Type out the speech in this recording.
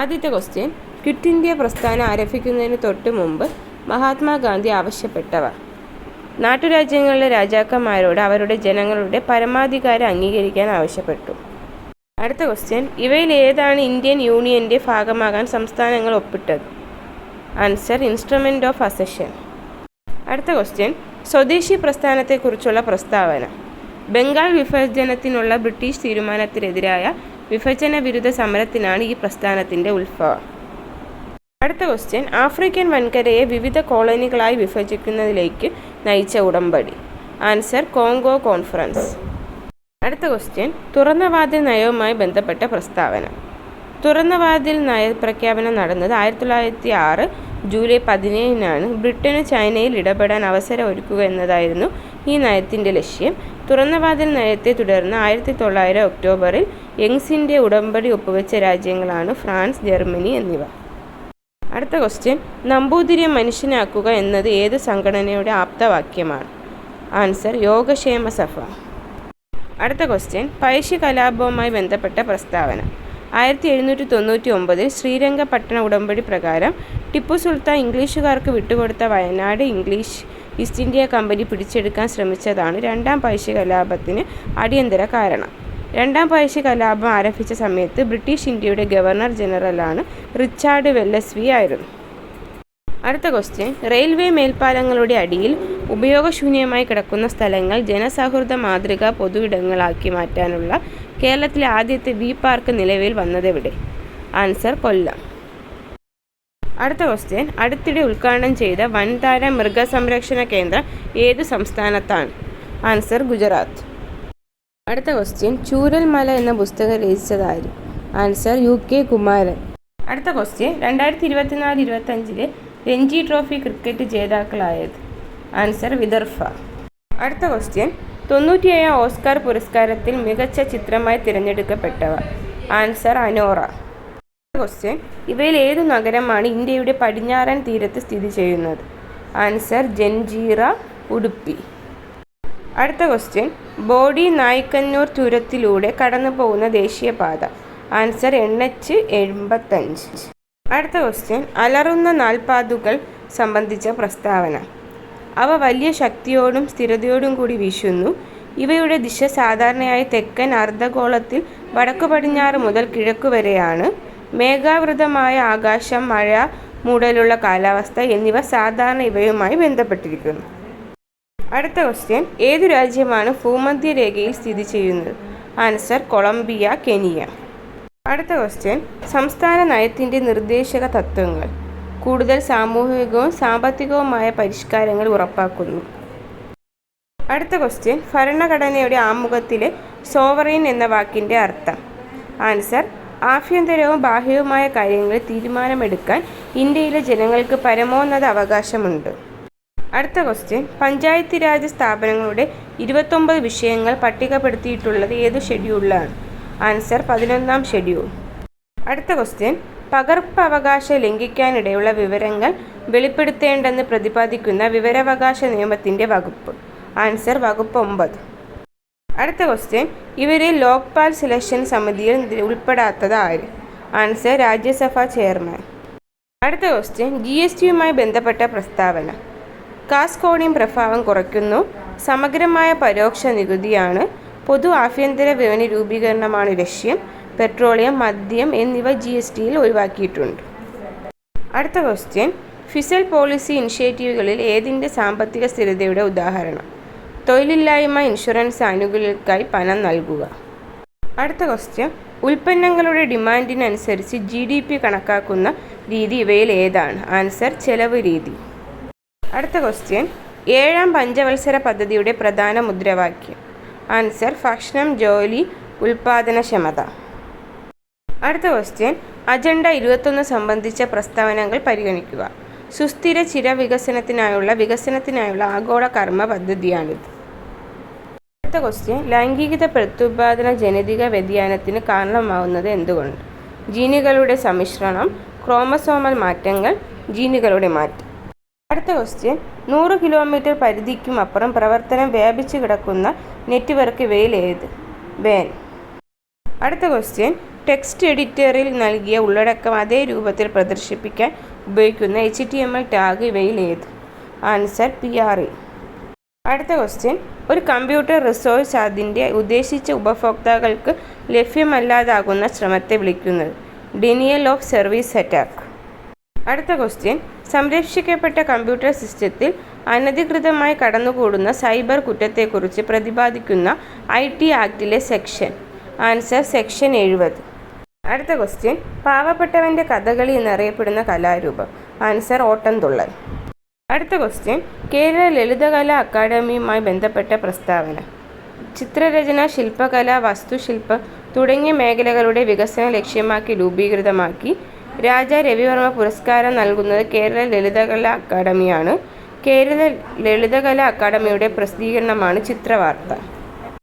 ആദ്യത്തെ question quit India പ്രസ്ഥാനം ആരംഭിക്കുന്നതിന് തൊട്ട് മുമ്പ് മഹാത്മാഗാന്ധി ആവശ്യപ്പെട്ടവ നാട്ടുരാജ്യങ്ങളിലെ രാജാക്കന്മാരോട് അവരുടെ ജനങ്ങളുടെ പരമാധികാരം അംഗീകരിക്കാൻ ആവശ്യപ്പെട്ടു. അടുത്ത ക്വസ്റ്റ്യൻ ഇവയിൽ ഏതാണ് ഇന്ത്യൻ യൂണിയന്റെ ഭാഗമാകാൻ സംസ്ഥാനങ്ങൾ ഒപ്പിട്ടത്? ആൻസർ ഇൻസ്ട്രുമെന്റ് ഓഫ് അസഷൻ അടുത്ത ക്വസ്റ്റ്യൻ സ്വദേശി പ്രസ്ഥാനത്തെക്കുറിച്ചുള്ള പ്രസ്താവന. ബംഗാൾ വിഭജനത്തിനുള്ള ബ്രിട്ടീഷ് തീരുമാനത്തിനെതിരായ വിഭജന വിരുദ്ധ സമരത്തിനാണ് ഈ പ്രസ്ഥാനത്തിന്റെ ഉത്ഭവം അടുത്ത ക്വസ്റ്റ്യൻ ആഫ്രിക്കൻ വൻകരയെ വിവിധ കോളനികളായി വിഭജിക്കുന്നതിലേക്ക് നയിച്ച ഉടമ്പടി. ആൻസർ കോങ്കോ കോൺഫറൻസ് അടുത്ത ക്വസ്റ്റ്യൻ തുറന്ന വാതിൽ നയവുമായി ബന്ധപ്പെട്ട പ്രസ്താവന. തുറന്ന വാതിൽ നയപ്രഖ്യാപനം നടന്നത് ആയിരത്തി തൊള്ളായിരത്തി ആറ് ജൂലൈ പതിനേഴിനാണ്. ബ്രിട്ടന് ചൈനയിൽ ഇടപെടാൻ അവസരം ഒരുക്കുക എന്നതായിരുന്നു ഈ നയത്തിന്റെ ലക്ഷ്യം തുറന്ന വാതിൽ നയത്തെ തുടർന്ന് ആയിരത്തി തൊള്ളായിരം ഒക്ടോബറിൽ യങ്സിന്റെ ഉടമ്പടി ഒപ്പുവെച്ച രാജ്യങ്ങളാണ് ഫ്രാൻസ് ജർമ്മനി എന്നിവ. അടുത്ത ക്വസ്റ്റ്യൻ. നമ്പൂതിരിയെ മനുഷ്യനാക്കുക എന്നത് ഏത് സംഘടനയുടെ ആപ്തവാക്യമാണ്? ആൻസർ യോഗക്ഷേമ സഭ. അടുത്ത ക്വസ്റ്റ്യൻ. പഴശ്ശി കലാപവുമായി ബന്ധപ്പെട്ട പ്രസ്താവന. ആയിരത്തി എഴുന്നൂറ്റി തൊണ്ണൂറ്റി ഒമ്പതിൽ ശ്രീരംഗപട്ടണ ഉടമ്പടി പ്രകാരം ടിപ്പു സുൽത്താൻ ഇംഗ്ലീഷുകാർക്ക് വിട്ടുകൊടുത്ത Wayanad English East India Company പിടിച്ചെടുക്കാൻ ശ്രമിച്ചതാണ് രണ്ടാം പഴശ്ശി കലാപത്തിന് അടിയന്തര കാരണം. രണ്ടാം പഴശ്ശി കലാപം ആരംഭിച്ച സമയത്ത് ബ്രിട്ടീഷ് ഇന്ത്യയുടെ ഗവർണർ ജനറലാണ് റിച്ചാർഡ് വെല്ലസ്വി ആയിരുന്നു. അടുത്ത ക്വസ്റ്റ്യൻ റെയിൽവേ മേൽപ്പാലങ്ങളുടെ അടിയിൽ ഉപയോഗശൂന്യമായി കിടക്കുന്ന സ്ഥലങ്ങൾ ജനസൗഹൃദ മാതൃക പൊതു ഇടങ്ങളാക്കി മാറ്റാനുള്ള കേരളത്തിലെ ആദ്യത്തെ വി പാർക്ക് നിലവിൽ വന്നതെവിടെ? ആൻസർ കൊല്ലം. അടുത്ത ക്വസ്റ്റ്യൻ അടുത്തിടെ ഉദ്ഘാടനം ചെയ്ത വൻതാര മൃഗസംരക്ഷണ കേന്ദ്രം ഏത് സംസ്ഥാനത്താണ്? ആൻസർ ഗുജറാത്ത്. അടുത്ത ക്വസ്റ്റ്യൻ ചൂരൽമല എന്ന പുസ്തകം രചിച്ചതായി ആൻസർ യു കെ കുമാരൻ. അടുത്ത ക്വസ്റ്റ്യൻ രണ്ടായിരത്തി ഇരുപത്തിനാല് ഇരുപത്തഞ്ചിലെ രഞ്ജി ട്രോഫി ക്രിക്കറ്റ് ജേതാക്കളായത്? ആൻസർ വിദർഫ അടുത്ത ക്വസ്റ്റ്യൻ തൊണ്ണൂറ്റിയേഴാം ഓസ്കാർ പുരസ്കാരത്തിൽ മികച്ച ചിത്രമായി തിരഞ്ഞെടുക്കപ്പെട്ടവ ആൻസർ അനോറ. ക്വസ്റ്റ്യൻ ഇവയിൽ ഏത് നഗരമാണ് ഇന്ത്യയുടെ പടിഞ്ഞാറൻ തീരത്ത് സ്ഥിതി ചെയ്യുന്നത്? ആൻസർ ജൻജീറ ഉടുപ്പി അടുത്ത ക്വസ്റ്റ്യൻ ബോഡി നായ്ക്കന്നൂർ ചുരത്തിലൂടെ കടന്നു പോകുന്ന ദേശീയപാത. ആൻസർ എൻ എച്ച് എൺപത്തഞ്ച്. അടുത്ത ക്വസ്റ്റ്യൻ അലറുന്ന നാൽപ്പാതുകൾ സംബന്ധിച്ച പ്രസ്താവന. അവ വലിയ ശക്തിയോടും സ്ഥിരതയോടും കൂടി വീശുന്നു. ഇവയുടെ ദിശ സാധാരണയായി തെക്കൻ അർദ്ധഗോളത്തിൽ വടക്കു പടിഞ്ഞാറ് മുതൽ കിഴക്കു വരെയാണ്. മേഘാവൃതമായ ആകാശം മഴ മൂടലുള്ള കാലാവസ്ഥ എന്നിവ സാധാരണ ഇവയുമായി ബന്ധപ്പെട്ടിരിക്കുന്നു. അടുത്ത ക്വസ്റ്റ്യൻ ഏതു രാജ്യമാണ് ഭൂമധ്യരേഖയിൽ സ്ഥിതി ചെയ്യുന്നത്? Answer Colombia Kenya. അടുത്ത ക്വസ്റ്റ്യൻ സംസ്ഥാന നയത്തിന്റെ നിർദ്ദേശക തത്വങ്ങൾ. കൂടുതൽ സാമൂഹികവും സാമ്പത്തികവുമായ പരിഷ്കാരങ്ങൾ ഉറപ്പാക്കുന്നു. അടുത്ത ക്വസ്റ്റ്യൻ ഭരണഘടനയുടെ ആമുഖത്തിലെ സോവറീൻ എന്ന വാക്കിന്റെ അർത്ഥം. ആൻസർ ആഭ്യന്തരവും ബാഹ്യവുമായ കാര്യങ്ങളിൽ തീരുമാനമെടുക്കാൻ ഇന്ത്യയിലെ ജനങ്ങൾക്ക് പരമോന്നത അവകാശമുണ്ട്. അടുത്ത ക്വസ്റ്റ്യൻ പഞ്ചായത്തി രാജ് സ്ഥാപനങ്ങളുടെ ഇരുപത്തൊമ്പത് വിഷയങ്ങൾ പട്ടികപ്പെടുത്തിയിട്ടുള്ളത് ഏത് ഷെഡ്യൂളിലാണ് ആൻസർ പതിനൊന്നാം ഷെഡ്യൂൾ അടുത്ത ക്വസ്റ്റ്യൻ പകർപ്പ് അവകാശം ലംഘിക്കാനിടയുള്ള വിവരങ്ങൾ വെളിപ്പെടുത്തേണ്ടെന്ന് പ്രതിപാദിക്കുന്ന വിവരാവകാശ നിയമത്തിന്റെ വകുപ്പ്. ആൻസർ വകുപ്പ് ഒമ്പത്. അടുത്ത ക്വസ്റ്റ്യൻ ഇവരിൽ ലോക്പാൽ സെലക്ഷൻ സമിതിയിൽ ഉൾപ്പെടാത്തത് ആര് ആൻസർ രാജ്യസഭാ ചെയർമാൻ അടുത്ത ക്വസ്റ്റ്യൻ ജി എസ് ടിയുമായി ബന്ധപ്പെട്ട പ്രസ്താവന. കാസ്കോണിയം പ്രഭാവം കുറയ്ക്കുന്നു. സമഗ്രമായ പരോക്ഷ നികുതിയാണ്. പൊതു ആഭ്യന്തര വിപണി രൂപീകരണമാണ് ലക്ഷ്യം. പെട്രോളിയം മദ്യം എന്നിവ ജി എസ് ടിയിൽ ഒഴിവാക്കിയിട്ടുണ്ട്. അടുത്ത ക്വസ്റ്റ്യൻ ഫിസൽ പോളിസി ഇനിഷ്യേറ്റീവുകളിൽ ഏതിന്റെ സാമ്പത്തിക സ്ഥിരതയുടെ ഉദാഹരണം? തൊഴിലില്ലായ്മ ഇൻഷുറൻസ് ആനുകൂല്യങ്ങൾക്കായി പണം നൽകുക. അടുത്ത ക്വസ്റ്റ്യൻ ഉൽപ്പന്നങ്ങളുടെ ഡിമാൻഡിനനുസരിച്ച് ജി ഡി പി കണക്കാക്കുന്ന രീതി ഇവയിൽ ഏതാണ് ആൻസർ ചെലവ് രീതി. അടുത്ത ക്വസ്റ്റ്യൻ ഏഴാം പഞ്ചവത്സര പദ്ധതിയുടെ പ്രധാന മുദ്രാവാക്യം. ആൻസർ ഭക്ഷണം ജോലി ഉൽപാദനക്ഷമത. അടുത്ത ക്വസ്റ്റ്യൻ അജണ്ട ഇരുപത്തൊന്ന് സംബന്ധിച്ച പ്രസ്താവനകൾ പരിഗണിക്കുക. സുസ്ഥിര ചിര വികസനത്തിനായുള്ള വികസനത്തിനായുള്ള ആഗോള കർമ്മ പദ്ധതിയാണിത്. അടുത്ത ക്വസ്റ്റ്യൻ ലൈംഗികത പ്രത്യുപാദന ജനിതക വ്യതിയാനത്തിന് കാരണമാവുന്നത് എന്തുകൊണ്ട്? ജീനുകളുടെ സമ്മിശ്രണം ക്രോമസോമൽ മാറ്റങ്ങൾ ജീനുകളുടെ മാറ്റം. അടുത്ത ക്വസ്റ്റ്യൻ നൂറ് കിലോമീറ്റർ പരിധിക്കും അപ്പുറം പ്രവർത്തനം വ്യാപിച്ചു കിടക്കുന്ന നെറ്റ്വർക്ക് വെയിൽ ഏത്? വേൻ. അടുത്ത ക്വസ്റ്റ്യൻ ടെക്സ്റ്റ് എഡിറ്ററിൽ നൽകിയ ഉള്ളടക്കം അതേ രൂപത്തിൽ പ്രദർശിപ്പിക്കാൻ ഉപയോഗിക്കുന്ന H T M L tag ഇവയിൽ ഏത്? ആൻസർ പി ആർ ഇ അടുത്ത ക്വസ്റ്റ്യൻ ഒരു കമ്പ്യൂട്ടർ റിസോഴ്സ് അതിന്റെ ഉദ്ദേശിച്ച ഉപഭോക്താക്കൾക്ക് ലഭ്യമല്ലാതാകുന്ന ശ്രമത്തെ വിളിക്കുന്നത്. ഡിനിയൽ ഓഫ് സർവീസ് അറ്റാക്ക് അടുത്ത ക്വസ്റ്റ്യൻ സംരക്ഷിക്കപ്പെട്ട കമ്പ്യൂട്ടർ സിസ്റ്റത്തിൽ അനധികൃതമായി കടന്നുകൂടുന്ന സൈബർ കുറ്റത്തെക്കുറിച്ച് പ്രതിപാദിക്കുന്ന ഐ ടി ആക്ടിലെ സെക്ഷൻ ആൻസർ സെക്ഷൻ എഴുപത്. അടുത്ത ക്വസ്റ്റ്യൻ പാവപ്പെട്ടവന്റെ കഥകളി എന്നറിയപ്പെടുന്ന കലാരൂപം. ആൻസർ ഓട്ടംതുള്ളൽ അടുത്ത ക്വസ്റ്റ്യൻ കേരള ലളിതകലാ അക്കാദമിയുമായി ബന്ധപ്പെട്ട പ്രസ്താവന. ചിത്രരചന ശില്പകല വസ്തുശില്പ തുടങ്ങിയ മേഖലകളുടെ വികസനം ലക്ഷ്യമാക്കി രൂപീകൃതമാക്കി രാജ രവിവർമ്മ പുരസ്കാരം നൽകുന്നത് കേരള ലളിതകലാ അക്കാദമിയാണ്. കേരള ലളിതകലാ അക്കാദമിയുടെ പ്രസിദ്ധീകരണമാണ് ചിത്രവാർത്ത.